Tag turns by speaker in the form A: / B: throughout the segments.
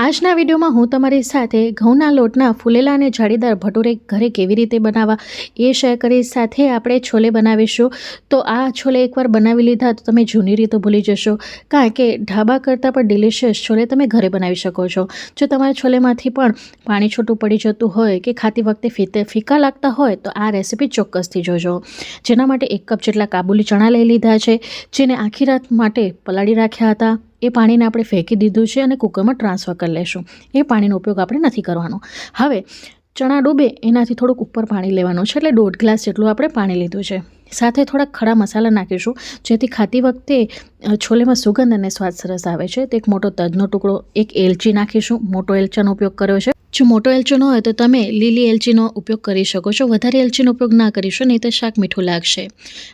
A: આજના વિડીયોમાં હું તમારી સાથે ઘઉંના લોટના ફૂલેલા અને જાળીદાર ભટુરે ઘરે કેવી રીતે બનાવવા એ શેર કરી સાથે આપણે છોલે બનાવીશું. તો આ છોલે એકવાર બનાવી લીધા તો તમે જૂની રીતો ભૂલી જશો. કારણ કે ઢાબા કરતાં પણ ડિલિશિયસ છોલે તમે ઘરે બનાવી શકો છો. જો તમારા છોલેમાંથી પણ પાણી છૂટું પડી જતું હોય કે ખાતી વખતે ફીતે, ફીકા લાગતા હોય તો આ રેસીપી ચોક્કસથી જોજો. જેના માટે એક કપ જેટલા કાબુલી ચણા લઈ લીધા છે, જેને આખી રાત માટે પલાળી રાખ્યા હતા. એ પાણીને આપણે ફેંકી દીધું છે અને કુકરમાં ટ્રાન્સફર કરી લેશું. એ પાણીનો ઉપયોગ આપણે નથી કરવાનો. હવે, ચણા ડૂબે એનાથી થોડુંક ઉપર પાણી લેવાનું છે એટલે દોઢ ગ્લાસ જેટલું આપણે પાણી લીધું છે. સાથે થોડાક ખડા મસાલા નાખીશું, જેથી ખાતી વખતે છોલેમાં સુગંધ અને સ્વાદ સરસ આવે છે. તો એક મોટો તજનો ટુકડો, એક એલચી નાખીશું. મોટો એલચાનો ઉપયોગ કર્યો છે. જો મોટો એલચો ન હોય તો તમે લીલી એલચીનો ઉપયોગ કરી શકો છો. વધારે એલચીનો ઉપયોગ ના કરીશો, નહીં તો શાક મીઠું લાગશે.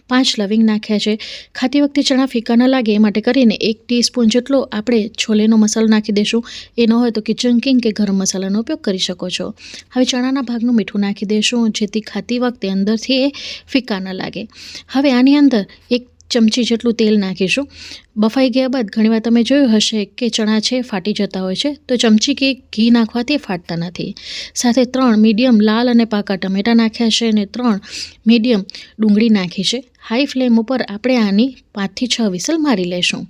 A: પાંચ લવિંગ નાખ્યા છે. ખાતી વખતે ચણા ફીકા ન લાગે, એ માટે કરીને એક ટીસ્પૂન જેટલો આપણે છોલેનો મસાલો નાખી દઈશું એ ન હોય તો કિચન કિંગ કે ગરમ મસાલાનો ઉપયોગ કરી શકો છો. હવે ચણાના ભાગનું મીઠું નાખી દઈશું જેથી ખાતી વખતે અંદરથી એ ફીકા ન લાગે. હવે આની અંદર એક ચમચી જેટલું તેલ નાખીશું. બફાઈ ગયા બાદ ઘણીવાર તમે જોયું હશે કે ચણા છે, ફાટી જતા હોય છે, તો ચમચી કે ઘી નાખવાથી ફાટતા નથી. સાથે ત્રણ મીડિયમ લાલ અને પાકા ટમેટાં નાખ્યા છે અને ત્રણ મીડિયમ ડુંગળી નાખી છે. હાઈ ફ્લેમ ઉપર આપણે આની પાંચથી છ વિસલ મારી લેશું.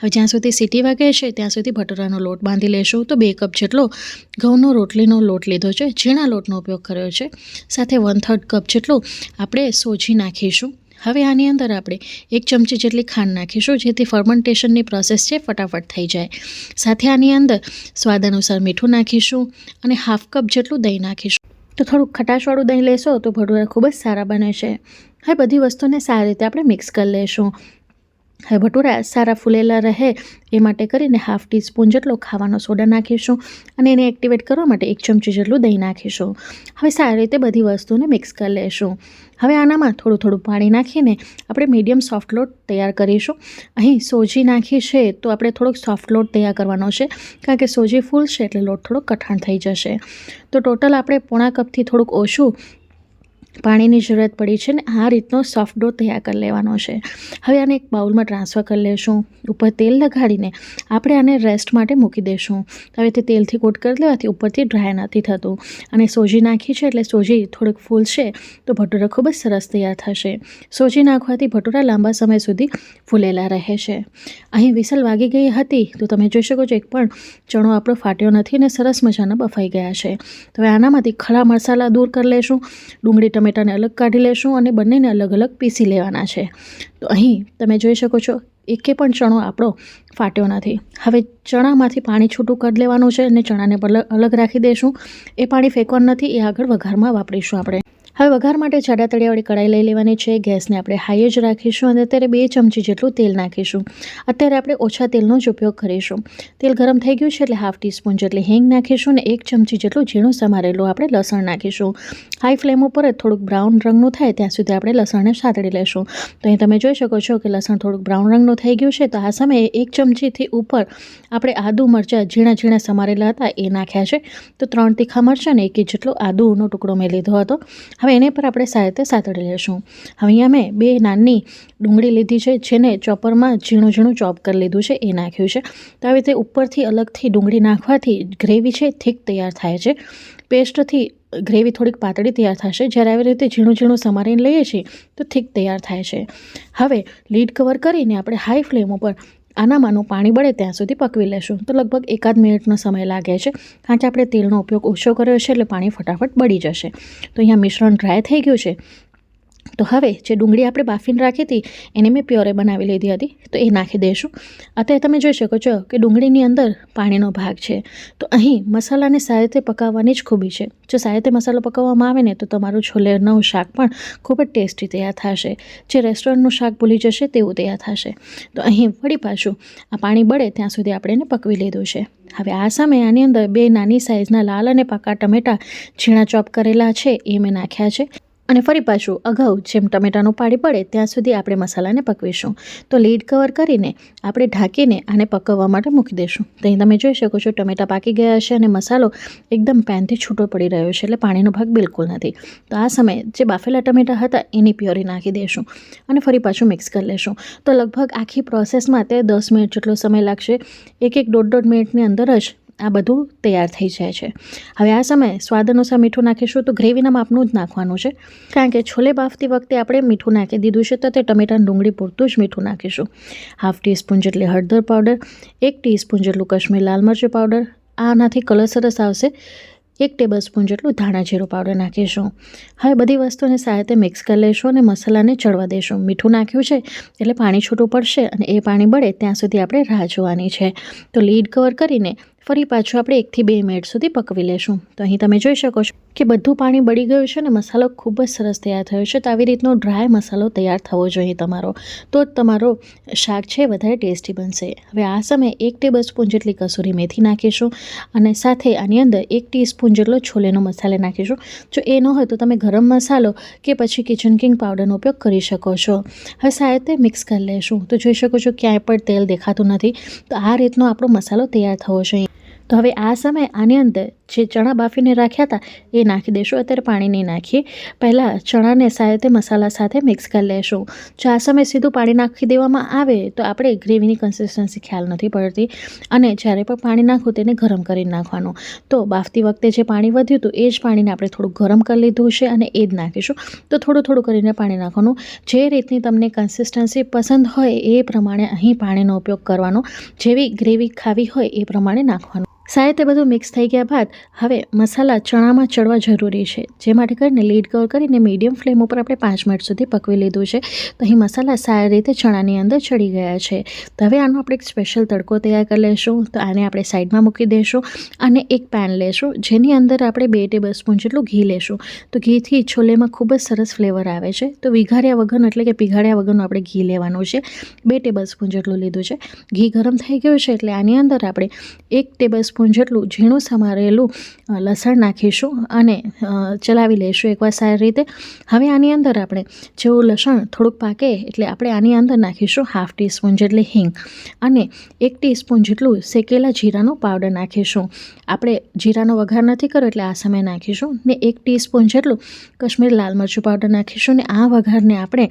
A: હવે જ્યાં સુધી સીટી વાગે છે, ત્યાં સુધી ભટોરાનો લોટ બાંધી લેશું. તો બે કપ જેટલો ઘઉંનો રોટલીનો લોટ લીધો છે, ઝીણા લોટનો ઉપયોગ કર્યો છે. સાથે વન થર્ડ કપ જેટલો આપણે સોજી નાખીશું. હવે આની અંદર આપણે એક ચમચી જેટલી ખાંડ નાખીશું, જેથી ફર્મેન્ટેશનની પ્રોસેસ છે ફટાફટ થઈ જાય. સાથે આની અંદર સ્વાદ અનુસાર મીઠું નાખીશું અને હાફ કપ જેટલું દહીં નાખીશું. તો થોડુંક ખટાશવાળું દહીં લેશો તો ભટુરા ખૂબ જ સારા બને છે. હવે બધી વસ્તુને સારી રીતે આપણે મિક્સ કરી લેશું. હવે ભટુરા સારા ફૂલેલા રહે એ માટે કરીને હાફ ટીસ્પૂન જેટલો ખાવાનો સોડા નાખીશું અને એને એક્ટિવેટ કરવા માટે એક ચમચી જેટલું દહીં નાખીશું. હવે સારી રીતે બધી વસ્તુને મિક્સ કરી લેશું. હવે આનામાં થોડું થોડું પાણી નાખીને આપણે મીડિયમ સોફ્ટ લોટ તૈયાર કરીશું. અહીં સોજી નાખી છે તો આપણે થોડોક સોફ્ટ લોટ તૈયાર કરવાનો છે કારણ કે સોજી ફૂલ છે એટલે લોટ થોડો કઠણ થઈ જશે. તો ટોટલ આપણે પોણા કપથી થોડુંક ઓછું પાણીની જરૂરત પડી છે ને આ રીતનો સોફ્ટ ડો તૈયાર કરી લેવાનો છે. હવે આને એક બાઉલમાં ટ્રાન્સફર કરી લેશું. ઉપર તેલ લગાડીને આપણે આને રેસ્ટ માટે મૂકી દઈશું હવે તે તેલથી કોટ કરી લેવાથી ઉપરથી ડ્રાય નથી થતું. અને સોજી નાખી છે એટલે સોજી થોડુંક ફૂલશે તો ભટુરા ખૂબ જ સરસ તૈયાર થશે. સોજી નાખવાથી ભટુરા લાંબા સમય સુધી ફૂલેલા રહે છે. અહીં વિસલ વાગી ગઈ હતી તો તમે જોઈ શકો છો એક પણ ચણો આપણો ફાટ્યો નથી અને સરસ મજાના બફાઈ ગયા છે. તો હવે આનામાંથી ખરા મસાલા દૂર કરી લેશું. ડુંગળી ટમેટાને અલગ કાઢી લેશું અને બંનેને અલગ અલગ પીસી લેવાના છે. તો અહીં તમે જોઈ શકો છો, એકે પણ ચણો આપણો ફાટ્યો નથી. હવે ચણામાંથી પાણી છૂટું કરી લેવાનું છે અને ચણાને અલગ રાખી દઈશું એ પાણી ફેંકવાનું નથી, એ આગળ વઘારમાં વાપરીશું આપણે. હવે વઘાર માટે જાડા તળિયાવાળી કઢાઈ લઈ લેવાની છે. ગેસને આપણે હાઈ જ રાખીશું અને અત્યારે બે ચમચી જેટલું તેલ નાખીશું. અત્યારે આપણે ઓછા તેલનો જ ઉપયોગ કરીશું. તેલ ગરમ થઈ ગયું છે એટલે હાફ ટીસ્પૂન જેટલી હિંગ નાખીશું અને એક ચમચી જેટલું ઝીણું સમારેલું આપણે લસણ નાખીશું. હાઈ ફ્લેમ ઉપર થોડુંક બ્રાઉન રંગનું થાય ત્યાં સુધી આપણે લસણને સાતળી લેશું. તો અહીં તમે જોઈ શકો છો કે લસણ થોડુંક બ્રાઉન રંગનું થઈ ગયું છે. તો આ સમયે એક ચમચીથી ઉપર આપણે આદુ મરચાં ઝીણા ઝીણા સમારેલા હતા એ નાખ્યા છે. તો ત્રણ તીખા મરચાં ને એક જેટલો આદુનો ટુકડો મેં લીધો હતો. હવે એને પર આપણે સાથે સાતડી લેશું. હવે અહીંયા મેં બે નાની ડુંગળી લીધી છે, જેને ચોપરમાં ઝીણું ઝીણું ચોપ કરી લીધું છે, એ નાખ્યું છે. તો આવી રીતે ઉપરથી અલગથી ડુંગળી નાખવાથી ગ્રેવી છે થીક તૈયાર થાય છે. પેસ્ટથી ગ્રેવી થોડીક પાતળી તૈયાર થશે. જ્યારે આવી રીતે ઝીણું ઝીણું સમારીને લઈએ છીએ, તો થીક તૈયાર થાય છે. હવે લીડ કવર કરીને આપણે હાઈ ફ્લેમ ઉપર આનામાંનું પાણી બળે ત્યાં સુધી પકવી લેશું. તો લગભગ એકાદ મિનિટનો સમય લાગે છે. કારણ કે આપણે તેલનો ઉપયોગ ઓછો કર્યો છે એટલે પાણી ફટાફટ બળી જશે. તો અહીંયા મિશ્રણ ડ્રાય થઈ ગયું છે. તો હવે જે ડુંગળી આપણે બાફીને રાખી હતી, એને મેં પ્યોરે બનાવી લીધી હતી, તો એ નાખી દઈશું. અત્યારે તમે જોઈ શકો છો કે ડુંગળીની અંદર પાણીનો ભાગ છે. તો અહીં મસાલાને સારી રીતે પકાવવાની જ ખૂબી છે. જો સારી રીતે મસાલો પકાવવામાં આવે ને, તો તમારું છોલેનું શાક પણ ખૂબ જ ટેસ્ટી તૈયાર થશે. જે રેસ્ટોરન્ટનું શાક ભૂલી જશે, તેવું તૈયાર થશે. તો અહીં વળી પાછું આ પાણી બળે, ત્યાં સુધી આપણે એને પકવી લીધું છે. હવે આ સામે આની અંદર બે નાની સાઇઝના લાલ અને પાકા ટમેટાં ઝીણા ચોપ કરેલા છે, એ મેં નાખ્યા છે. અને ફરી પાછું અગાઉ જેમ ટમેટાનું પાણી પડે, ત્યાં સુધી આપણે મસાલાને પકવીશું. તો લીડ કવર કરીને આપણે ઢાંકીને આને પકવવા માટે મૂકી દઈશું. અહીં તમે જોઈ શકો છો, ટમેટા પાકી ગયા છે અને મસાલો એકદમ પેનથી છૂટો પડી રહ્યો છે, એટલે પાણીનો ભાગ બિલકુલ નથી. તો આ સમયે જે બાફેલા ટમેટા હતા, એની પ્યોરી નાખી દઈશું અને ફરી પાછું મિક્સ કરી લેશું તો લગભગ આખી પ્રોસેસમાં તે દસ મિનિટ જેટલો સમય લાગશે. એક એક દોઢ દોઢ મિનિટની અંદર જ આ બધું તૈયાર થઈ જાય છે. હવે આ સમયે સ્વાદ અનુસાર મીઠું નાખીશું તો ગ્રેવીના માપનું જ નાખવાનું છે. કારણ કે છોલે બાફતી વખતે આપણે મીઠું નાખી દીધું છે તો તે ટમેટાની ડુંગળી પૂરતું જ મીઠું નાખીશું. હાફ ટીસ્પૂન જેટલી હળદર પાવડર, એક ટીસ્પૂન જેટલું કાશ્મીર લાલ મરચું પાવડર, આનાથી કલર સરસ આવશે. એક ટેબલ સ્પૂન જેટલું ધાણા જીરું પાવડર નાખીશું. હવે બધી વસ્તુને રીતે મિક્સ કરી લઈશું અને મસાલાને ચડવા દઈશું. મીઠું નાખ્યું છે એટલે પાણી છૂટું પડશે અને એ પાણી બળે ત્યાં સુધી આપણે રાહ જોવાની છે. તો લીડ કવર કરીને ફરી પાછું આપણે એકથી બે મિનિટ સુધી પકવી લેશું. તો અહીં તમે જોઈ શકો છો કે બધું પાણી બળી ગયું છે અને મસાલો ખૂબ જ સરસ તૈયાર થયો છે. તો આવી રીતનો ડ્રાય મસાલો તૈયાર થવો જોઈએ તમારો. તો જ તમારો શાક છે વધારે ટેસ્ટી બનશે. હવે આ સમયે એક ટેબલ સ્પૂન જેટલી કસૂરી મેથી નાખીશું અને સાથે આની અંદર એક ટીસ્પૂન જેટલો છોલેનો મસાલો નાખીશું. જો એ ન હોય તો તમે ગરમ મસાલો કે પછી કિચન કિંગ પાવડરનો ઉપયોગ કરી શકો છો. હવે સાહેબ તે મિક્સ કરી લેશું. તો જોઈ શકો છો ક્યાંય પણ તેલ દેખાતું નથી. તો આ રીતનો આપણો મસાલો તૈયાર થવો જોઈએ. તો હવે આ સમયે આની અંદર જે ચણા બાફીને રાખ્યા હતા, એ નાખી દઈશું અત્યારે પાણી નહીં નાખીએ. પહેલાં ચણાને સારી મસાલા સાથે મિક્સ કરી લેશું. જો આ સમયે સીધું પાણી નાખી દેવામાં આવે, તો આપણે ગ્રેવીની કન્સિસ્ટન્સી ખ્યાલ નથી પડતી. અને જ્યારે પણ પાણી નાખું, તેને ગરમ કરીને નાખવાનું. તો બાફતી વખતે જે પાણી વધ્યું હતું, એ જ પાણીને આપણે થોડું ગરમ કરી લીધું છે અને એ જ નાખીશું. તો થોડું થોડું કરીને પાણી નાખવાનું. જે રીતની તમને કન્સિસ્ટન્સી પસંદ હોય, એ પ્રમાણે અહીં પાણીનો ઉપયોગ કરવાનો. જેવી ગ્રેવી ખાવી હોય, એ પ્રમાણે નાખવાનું. સારી તે બધું મિક્સ થઈ ગયા બાદ હવે મસાલા ચણામાં ચડવા જરૂરી છે. જે માટે કરીને લીડ કવર કરીને મીડિયમ ફ્લેમ ઉપર આપણે પાંચ મિનિટ સુધી પકવી લીધું છે. તો અહીં મસાલા સારી રીતે ચણાની અંદર ચડી ગયા છે. તો હવે આનો આપણે એક સ્પેશિયલ તડકો તૈયાર કરી લઈશું તો આને આપણે સાઈડમાં મૂકી દઈશું અને એક પેન લેશું. જેની અંદર આપણે બે ટેબલ સ્પૂન જેટલું ઘી લેશું. તો ઘીથી છોલેમાં ખૂબ જ સરસ ફ્લેવર આવે છે. તો વિઘાર્યા વગરનું એટલે કે પીઘાડ્યા વગરનું આપણે ઘી લેવાનું છે. બે ટેબલ સ્પૂન જેટલું લીધું છે. ઘી ગરમ થઈ ગયું છે એટલે આની અંદર આપણે એક ટેબલ સ્પૂન જેટલું ઝીણું સમારેલું લસણ નાખીશું અને ચલાવી લઈશું એકવાર સારી રીતે. હવે આની અંદર આપણે જેવું લસણ થોડુંક પાકે એટલે આપણે આની અંદર નાખીશું હાફ ટીસ્પૂન જેટલી હિંગ અને એક ટીસ્પૂન જેટલું શેકેલા જીરાનો પાવડર નાખીશું. આપણે જીરાનો વઘાર નથી કર્યો એટલે આ સમયે નાખીશું ને એક ટીસ્પૂન જેટલું કશ્મીર લાલ મરચું પાવડર નાખીશું ને આ વઘારને આપણે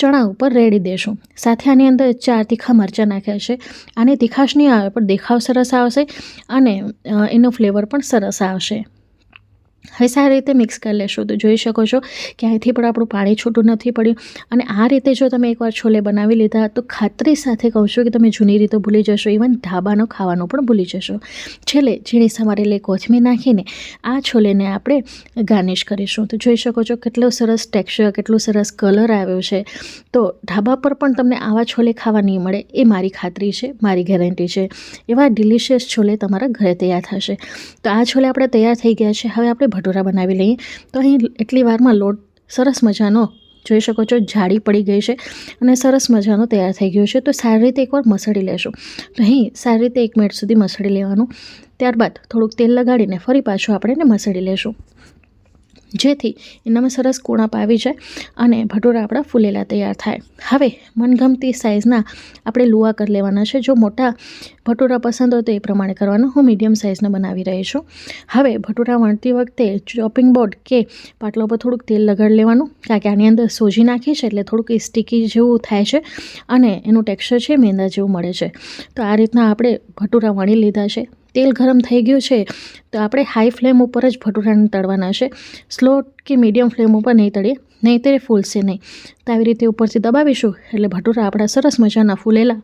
A: ચણા ઉપર રેડી દેશું. સાથે આની અંદર ચાર તીખા મરચાં નાખ્યા છે. આની તીખાશ નહીં આવે પણ દેખાવ સરસ આવશે અને એનો ફ્લેવર પણ સરસ આવશે. હવે સારી રીતે મિક્સ કરી લેશું. તો જોઈ શકો છો કે અહીંથી પણ આપણું પાણી છૂટું નથી પડ્યું. અને આ રીતે જો તમે એકવાર છોલે બનાવી લીધા, તો ખાતરી સાથે કહું છું કે તમે જૂની રીતો ભૂલી જશો. ઇવન ઢાબાનો ખાવાનું પણ ભૂલી જશો. છેલ્લે ઝીણી સમારેલી કોથમીર નાખીને આ છોલેને આપણે ગાર્નિશ કરીશું. તો જોઈ શકો છો કેટલો સરસ ટેક્સચર કેટલો સરસ કલર આવ્યો છે. તો ઢાબા પર પણ તમને આવા છોલે ખાવા નહીં મળે. એ મારી ખાતરી છે, મારી ગેરંટી છે. એવા ડિલિશિયસ છોલે તમારા ઘરે તૈયાર થશે. તો આ છોલે આપણે તૈયાર થઈ ગયા છે. હવે આપણે ભટુરા બનાવી લઈએ. તો અહીં એટલી વારમાં લોટ સરસ મજાનો જોઈ શકો છો, જાડી પડી ગઈ છે અને સરસ મજાનો તૈયાર થઈ ગયો છે. તો સારી રીતે એકવાર મસળી લેશું. તો અહીં સારી રીતે એક મિનિટ સુધી મસળી લેવાનું. ત્યારબાદ થોડુંક તેલ લગાડીને ફરી પાછું આપણે એને મસળી લેશું. જેથી એનામાં સરસ કુણાપ આવી જાય અને ભટુરા આપણા ફૂલેલા તૈયાર થાય. હવે મનગમતી સાઇઝના આપણે લુવા કરી લેવાના છે. જો મોટા ભટુરા પસંદ હોય તો એ પ્રમાણે કરવાનું. હું મીડિયમ સાઇઝના બનાવી રહી છું. હવે ભટુરા વણતી વખતે ચોપિંગ બોર્ડ કે પાટલા પર થોડુંક તેલ લગાડી લેવાનું, કારણ કે આની અંદર સોજી નાખી છે એટલે થોડુંક સ્ટીકી જેવું થાય છે અને એનું ટેક્સચર છે મેંદા જેવું મળે છે. તો આ રીતના આપણે ભટુરા વણી લીધા છે. તેલ ગરમ થઈ ગયું છે, તો આપણે હાઈ ફ્લેમ ઉપર જ ભટુરાને તળવાના છે. સ્લો કે મીડિયમ ફ્લેમ ઉપર નહીં તળીએ, નહીં તે ફૂલશે નહીં. તો આવી રીતે ઉપરથી દબાવીશું, એટલે ભટુરા આપણા સરસ મજાના ફૂલેલા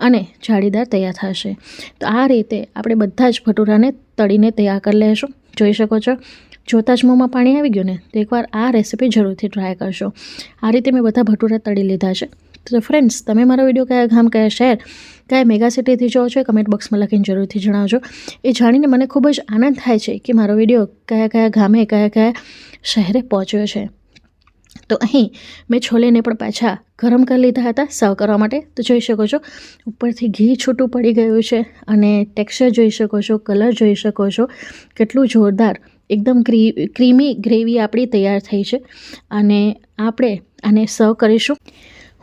A: અને જાળીદાર તૈયાર થશે. તો આ રીતે આપણે બધા જ ભટુરાને તળીને તૈયાર કરી લઈશું જોઈ શકો છો, જોતાં જ મોંમાં પાણી આવી ગયું ને, તો એકવાર આ રેસીપી જરૂરથી ટ્રાય કરશો. આ રીતે મેં બધા ભટુરા તળી લીધા છે. તો ફ્રેન્ડ્સ તમે મારો વીડિયો કયા ગામ, કયા શહેર, કયા મેગા સિટીથી જોવો છો કમેન્ટ બોક્સમાં લખીને જરૂરથી જણાવજો. એ જાણીને મને ખૂબ જ આનંદ થાય છે કે મારો વીડિયો કયા કયા ગામે, કયા કયા શહેરે પહોંચ્યો છે. તો અહીં મેં છોલેને પણ પાછા ગરમ કરી લીધા હતા સર્વ કરવા માટે. તો જોઈ શકો છો, ઉપરથી ઘી છૂટું પડી ગયું છે અને ટેક્સચર જોઈ શકો છો કલર જોઈ શકો છો. કેટલું જોરદાર, એકદમ ક્રી ક્રીમી ગ્રેવી આપણી તૈયાર થઈ છે. અને આપણે આને સર્વ કરીશું.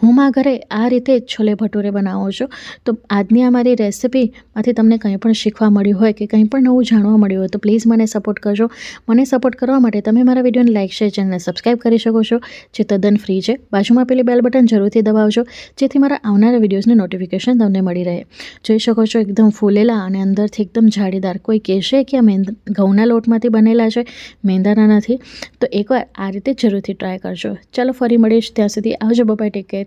A: હું મારા ઘરે આ રીતે છોલે ભટુરે બનાવું છું. તો આજની આ મારી રેસિપીમાંથી તમને કંઈ પણ શીખવા મળ્યું હોય કે કંઈ પણ નવું જાણવા મળ્યું હોય તો પ્લીઝ મને સપોર્ટ કરજો. મને સપોર્ટ કરવા માટે તમે મારા વિડીયોને લાઇક શેર ચેનલને સબસ્ક્રાઈબ કરી શકો છો. જે તદ્દન ફ્રી છે. બાજુમાં પેલી બેલ બટન જરૂરથી દબાવજો, જેથી મારા આવનારા વિડીયોઝની નોટિફિકેશન તમને મળી રહે. જોઈ શકો છો એકદમ ફૂલેલા અને અંદરથી એકદમ જાળીદાર. કોઈ કહેશે કે આ મેં ઘઉંના લોટમાંથી બનેલા છે. મેંદાના નથી. તો એકવાર આ રીતે જરૂરથી ટ્રાય કરજો. ચાલો ફરી મળીશ ત્યાં સુધી. આવજો bye bye take care